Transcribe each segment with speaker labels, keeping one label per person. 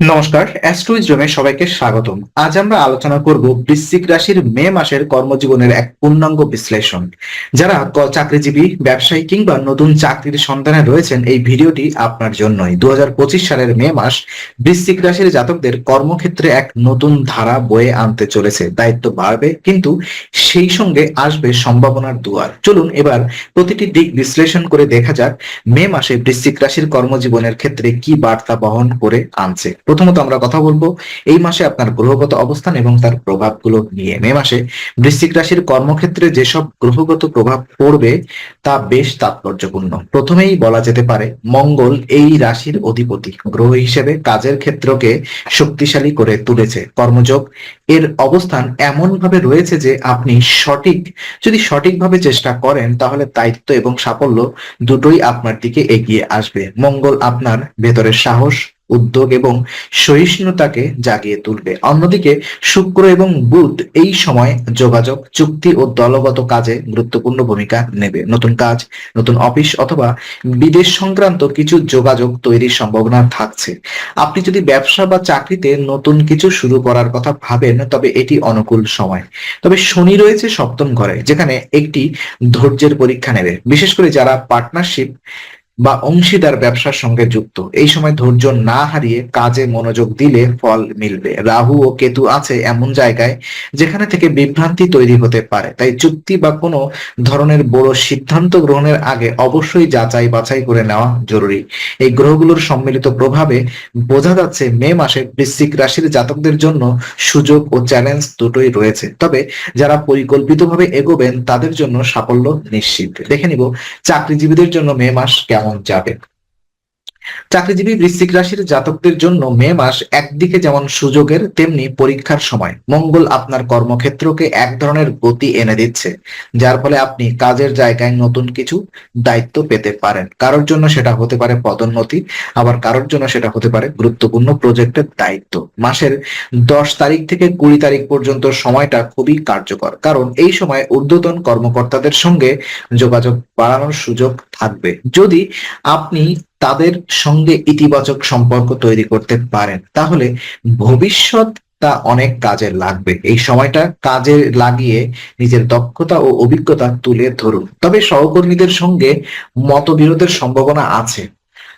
Speaker 1: নমস্কার অ্যাস্ট্রোইজমে সবাইকে স্বাগতম। আজ আমরা আলোচনা করব বৃশ্চিক রাশির মে মাসের কর্মজীবনের এক পূর্ণাঙ্গ বিশ্লেষণ। যারা চাকরিজীবী, ব্যবসায়ী কিংবা নতুন চাকরির সন্ধানে রয়েছেন, এই ভিডিওটি আপনার জন্যই। দুহাজার পঁচিশ সালের মে মাস বৃশ্চিক রাশির জাতকদের কর্মক্ষেত্রে এক নতুন ধারা বয়ে আনতে চলেছে। দায়িত্ব বাড়বে, কিন্তু সেই সঙ্গে আসবে সম্ভাবনার দুয়ার। চলুন এবার প্রতিটি দিক বিশ্লেষণ করে দেখা যাক মে মাসে বৃশ্চিক রাশির কর্মজীবনের ক্ষেত্রে কি বার্তা বহন করে আনছে। প্রথমত আমরা কথা বলব, এই মাসে আপনার গ্রহগত অবস্থান এবং তার প্রভাবগুলো নিয়ে। মে মাসে বৃশ্চিক রাশির কর্মক্ষেত্রে যেসব গ্রহগত প্রভাব পড়বে, তা বেশ তাৎপর্যপূর্ণ। প্রথমেই বলা যেতে পারে, মঙ্গল এই রাশির অধিপতি। গ্রহ হিসেবে কাজের ক্ষেত্রকে শক্তিশালী করে তুলেছে। কর্মযোগ এর অবস্থান এমন ভাবে রয়েছে যে আপনি সঠিক, যদি সঠিকভাবে চেষ্টা করেন, তাহলে দায়িত্ব এবং সাফল্য দুটোই আপনার দিকে এগিয়ে আসবে। মঙ্গল আপনার ভেতরের সাহস উদ্যোগ এবং সহিষ্ণুতাকে জাগিয়ে তুলবে। অন্যদিকে শুক্র এবং বুধ এই সময় যোগাযোগ, চুক্তি ও দলগত কাজে গুরুত্বপূর্ণ ভূমিকা নেবে। নতুন কাজ, নতুন অফিস অথবা বিদেশ সংক্রান্ত কিছু যোগাযোগ তৈরির সম্ভাবনা থাকছে। আপনি যদি ব্যবসা বা চাকরিতে নতুন কিছু শুরু করার কথা ভাবেন, তবে এটি অনুকূল সময়। তবে শনি রয়েছে সপ্তম ঘরে, যেখানে একটি ধৈর্যের পরীক্ষা নেবে। বিশেষ করে যারা পার্টনারশিপ বা অংশীদার ব্যবসার সঙ্গে যুক্ত। এই সময় ধৈর্য না হারিয়ে কাজে মনোযোগ দিলে ফল মিলবে। রাহু ও কেতু আছে এমন জায়গায় যেখানে থেকে বিভ্রান্তি তৈরি হতে পারে। তাই চুক্তি বা কোনো ধরনের বড় সিদ্ধান্ত গ্রহণের আগে অবশ্যই যাচাই বাছাই করে নেওয়া জরুরি। এই গ্রহগুলোর সম্মিলিত প্রভাবে বোঝা যাচ্ছে মে মাসে বৃশ্চিক রাশির জাতকদের জন্য সুযোগ ও চ্যালেঞ্জ দুটোই রয়েছে। তবে যারা পরিকল্পিতভাবে এগোবেন তাদের জন্য সাফল্য নিশ্চিত। দেখে নিব, চাকরিজীবীদের জন্য মে মাস কেমন যাবে। চাকরিজীবী বৃশ্চিক রাশির জাতকদের জন্য মে মাস একদিকে যেমন সুযোগের, তেমনি পরীক্ষার সময়। মঙ্গল আপনার কর্মক্ষেত্রকে এক ধরনের গতি এনে দিচ্ছে, যার ফলে আপনি কাজের জায়গায় নতুন কিছু দায়িত্ব পেতে পারেন। কারোর জন্য সেটা হতে পারে পদোন্নতি, আবার কারোর জন্য সেটা হতে পারে গুরুত্বপূর্ণ প্রজেক্টের দায়িত্ব। মাসের দশ তারিখ থেকে কুড়ি তারিখ পর্যন্ত সময়টা খুবই কার্যকর, কারণ এই সময় ঊর্ধ্বতন কর্মকর্তাদের সঙ্গে যোগাযোগ বাড়ানোর সুযোগ থাকবে। যদি আপনি তাদের সঙ্গে ইতিবাচক সম্পর্ক তৈরি করতে পারেন। তাহলে ভবিষ্যৎ তা অনেক কাজে লাগবে। এই সময়টা কাজে লাগিয়ে নিজের দক্ষতা ও অভিজ্ঞতা তুলে ধরুন। তবে সহকর্মীদের সঙ্গে মতবিরোধের সম্ভাবনা আছে।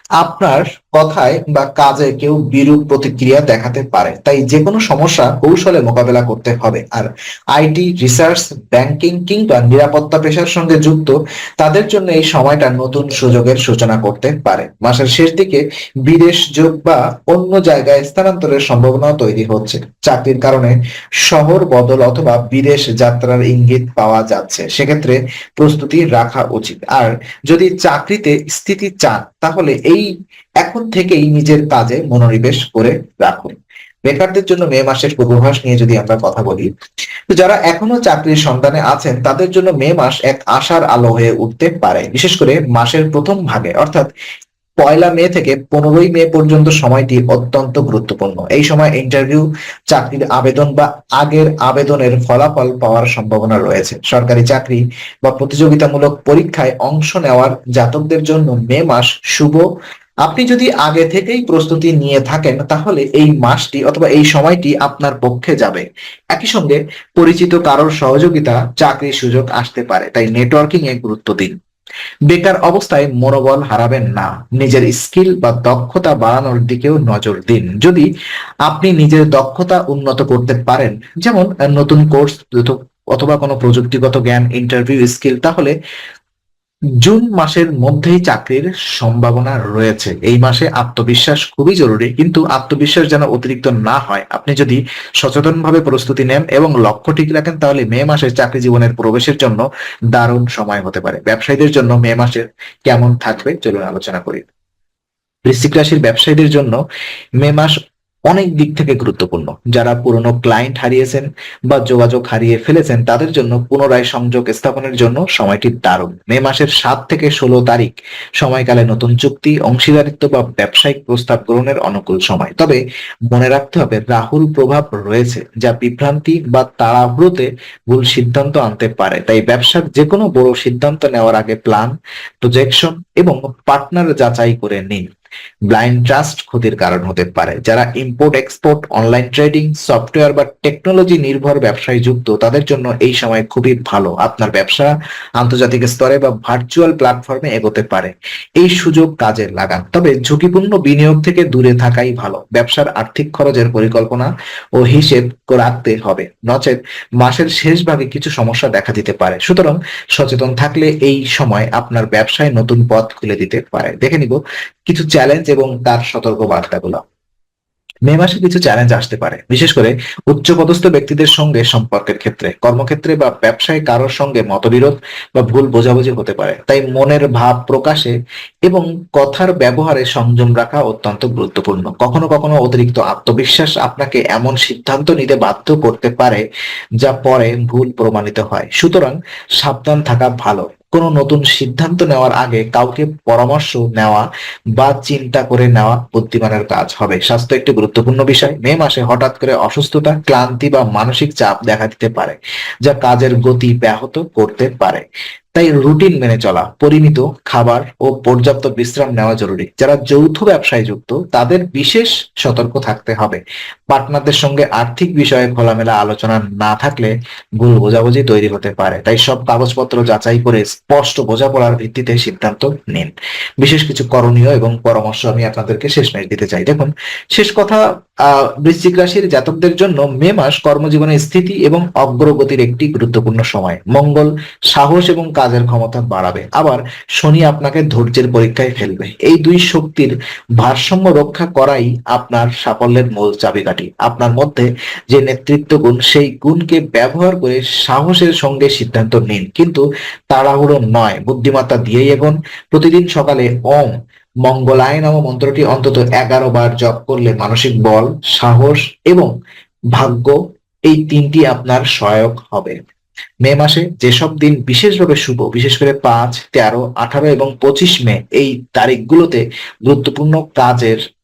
Speaker 1: আপনার কথায় বা কাজে কেউ বিরূপ প্রতিক্রিয়া দেখাতে পারে। তাই যে কোনো সমস্যা কৌশলে মোকাবেলা করতে হবে। আর আইটি রিসার্চ, ব্যাংকিং কিংবা নিরাপত্তা পেশার সঙ্গে যুক্ত, তাদের জন্য এই সময়টা নতুন সুযোগের সূচনা করতে পারে। মাসের শেষ দিকে বিদেশ যোগ বা অন্য জায়গায় স্থানান্তরের সম্ভাবনা তৈরি হচ্ছে। চাকরির কারণে শহর বদল অথবা বিদেশ যাত্রার ইঙ্গিত পাওয়া যাচ্ছে। সেক্ষেত্রে প্রস্তুতি রাখা উচিত। আর যদি চাকরিতে স্থিতি চান, তাহলে এই এখন থেকেই নিজের কাজে মনোনিবেশ করে রাখুন। বেকারদের জন্য মে মাসের পূর্বাভাস নিয়ে যদি আমরা কথা বলি, তো যারা এখনও চাকরির সন্ধানে আছেন, তাদের জন্য মে মাস এক আশার আলো হয়ে উঠতে পারে। বিশেষ করে মাসের প্রথম ভাগে, অর্থাৎ পয়লা মে থেকে পনেরোই মে পর্যন্ত সময়টি অত্যন্ত গুরুত্বপূর্ণ। এই সময় ইন্টারভিউ, চাকরির আবেদন বা আগের আবেদনের ফলাফল পাওয়ার সম্ভাবনা রয়েছে। সরকারি চাকরি বা প্রতিযোগিতামূলক পরীক্ষায় অংশ নেওয়ার জাতকদের জন্য মে মাস শুভ আপনি যদি আগে থেকেই প্রস্তুতি নিয়ে থাকেন, তাহলে এই মাসটি অথবা এই সময়টি আপনার পক্ষে যাবে। একই সঙ্গে পরিচিত কারোর সহযোগিতা, চাকরির সুযোগ আসতে পারে, তাই নেটওয়ার্কিং এ গুরুত্ব দিন। বেকার অবস্থায় মনোবল হারাবেন না। নিজের স্কিল বা দক্ষতা বাড়ানোর দিকেও নজর দিন। যদি আপনি নিজের দক্ষতা উন্নত করতে পারেন, যেমন নতুন কোর্স অথবা কোনো প্রযুক্তিগত জ্ঞান ইন্টারভিউ স্কিল তাহলে জুন মাসের মধ্যেই চাকরির সম্ভাবনা রয়েছে। এই মাসে আত্মবিশ্বাস খুবই জরুরি, কিন্তু আত্মবিশ্বাস যেন অতিরিক্ত না হয়, আপনি যদি সচেতনভাবে প্রস্তুতি নেন এবং লক্ষ্য ঠিক রাখেন, তাহলে মে মাসে চাকরি জীবনের প্রবেশের জন্য দারুণ সময় হতে পারে। ব্যবসায়ীদের জন্য মে মাসের কেমন থাকবে, চলুন আলোচনা করি। বৃশ্চিক রাশির ব্যবসায়ীদের জন্য মে মাস অনেক দিক থেকে গুরুত্বপূর্ণ। যারা পুরনো ক্লায়েন্ট হারিয়েছেন বা যোগাযোগ হারিয়ে ফেলেছেন, তাদের জন্য পুনরায় সংযোগ স্থাপনের জন্য সময়টি দারুণ। মে মাসের সাত থেকে ষোলো তারিখ, সময়কালে নতুন চুক্তি, অংশীদারিত্ব বা ব্যবসায়িক প্রস্তাব গ্রহণের অনুকূল সময়। তবে মনে রাখতে হবে, রাহুল প্রভাব রয়েছে, যা বিভ্রান্তি বা তাড়াহুড়োতে ভুল সিদ্ধান্ত আনতে পারে। তাই ব্যবসার যে কোনো বড় সিদ্ধান্ত নেওয়ার আগে প্ল্যান প্রজেকশন এবং পার্টনার যাচাই করে নিন। ব্লাইন্ড ট্রাস্ট ক্ষতির কারণ হতে পারে। যারা import export online trading software বা টেকনোলজি নির্ভর ব্যবসায় যুক্ত, তাদের জন্য এই সময় খুবই ভালো। আপনার ব্যবসা আন্তর্জাতিক স্তরে বা ভার্চুয়াল প্ল্যাটফর্মে এগোতে পারে। এই সুযোগ কাজে লাগান। তবে ঝুঁকিপূর্ণ বিনিয়োগ থেকে দূরে থাকাই ভালো। ব্যবসার আর্থিক খরচের পরিকল্পনা ও হিসেব রাখতে হবে। নচেত মাসের শেষ ভাগে কিছু সমস্যা দেখা দিতে পারে। সুতরাং সচেতন থাকলে এই সময় আপনার ব্যবসায় নতুন পথ খুলে দিতে পারে। দেখে নিব কিছু চ্যালেঞ্জ এবং তার সতর্ক বার্তাগুলো মে মাসে কিছু চ্যালেঞ্জ আসতে পারে। বিশেষ করে উচ্চপদস্থ ব্যক্তিদের সঙ্গে সম্পর্কের ক্ষেত্রে। কর্মক্ষেত্রে বা ব্যবসায় কারোর সঙ্গে মতবিরোধ বা ভুল বোঝাবুঝি হতে পারে। তাই মনের ভাব প্রকাশে এবং কথার ব্যবহারে সংযম রাখা অত্যন্ত গুরুত্বপূর্ণ। কখনো কখনো অতিরিক্ত আত্মবিশ্বাস আপনাকে এমন সিদ্ধান্ত নিতে বাধ্য করতে পারে যা পরে ভুল প্রমাণিত হয়। সুতরাং সাবধান থাকা ভালো। কোনো নতুন সিদ্ধান্ত নেওয়ার আগে কাউকে পরামর্শ নেওয়া বা চিন্তা করে নেওয়া বুদ্ধিমানের কাজ হবে। স্বাস্থ্য একটি গুরুত্বপূর্ণ বিষয়। মে মাসে হঠাৎ করে অসুস্থতা, ক্লান্তি বা মানসিক চাপ দেখা দিতে পারে, যা কাজের গতি ব্যাহত করতে পারে। তাই রুটিন মেনে চলা, পরিমিত খাবার ও পর্যাপ্ত বিশ্রাম নেওয়া জরুরি। যারা যৌথ ব্যবসায় যুক্ত, তাদের বিশেষ সতর্ক থাকতে হবে। পার্টনারদের সঙ্গে আর্থিক বিষয়ে খোলামেলা আলোচনা না থাকলে ভুল বোঝাবুঝি তৈরি হতে পারে। তাই সব কাগজপত্র যাচাই করে স্পষ্ট বোঝাপড়ার ভিত্তিতে সিদ্ধান্ত নিন। বিশেষ কিছু করণীয় এবং পরামর্শ আমি আপনাদেরকে শেষমেশ দিতে চাই। দেখুন, শেষ কথা বৃশ্চিক রাশির জাতকদের জন্য মে মাস কর্মজীবনের স্থিতি এবং অগ্রগতির একটি গুরুত্বপূর্ণ সময়। মঙ্গল, সাহস এবং কাজের ক্ষমতা বাড়াবে। আবার শনি আপনাকে ধৈর্যের পরীক্ষায় ফেলবে। এই দুই শক্তির ভারসাম্য রক্ষা করাই আপনার সাফল্যের মূল চাবিকাঠি। আপনার মধ্যে যে নেতৃত্ব গুণ সেই গুণকে ব্যবহার করে সাহসের সঙ্গে সিদ্ধান্ত নিন। কিন্তু তাড়াহুড়ো নয়। বুদ্ধিমত্তা দিয়েই এগোন। প্রতিদিন সকালে ওম মঙ্গলায় নাম মন্ত্রটি অন্তত এগারো বার জপ করলে মানসিক বল, সাহস এবং ভাগ্য এই তিনটি আপনার সহায়ক হবে। মে মাসে যেসব দিন বিশেষভাবে শুভ, বিশেষ করে পাঁচ, তেরো, আঠারো এবং পঁচিশ মে এই তারিখগুলোতে গুরুত্বপূর্ণ কাজের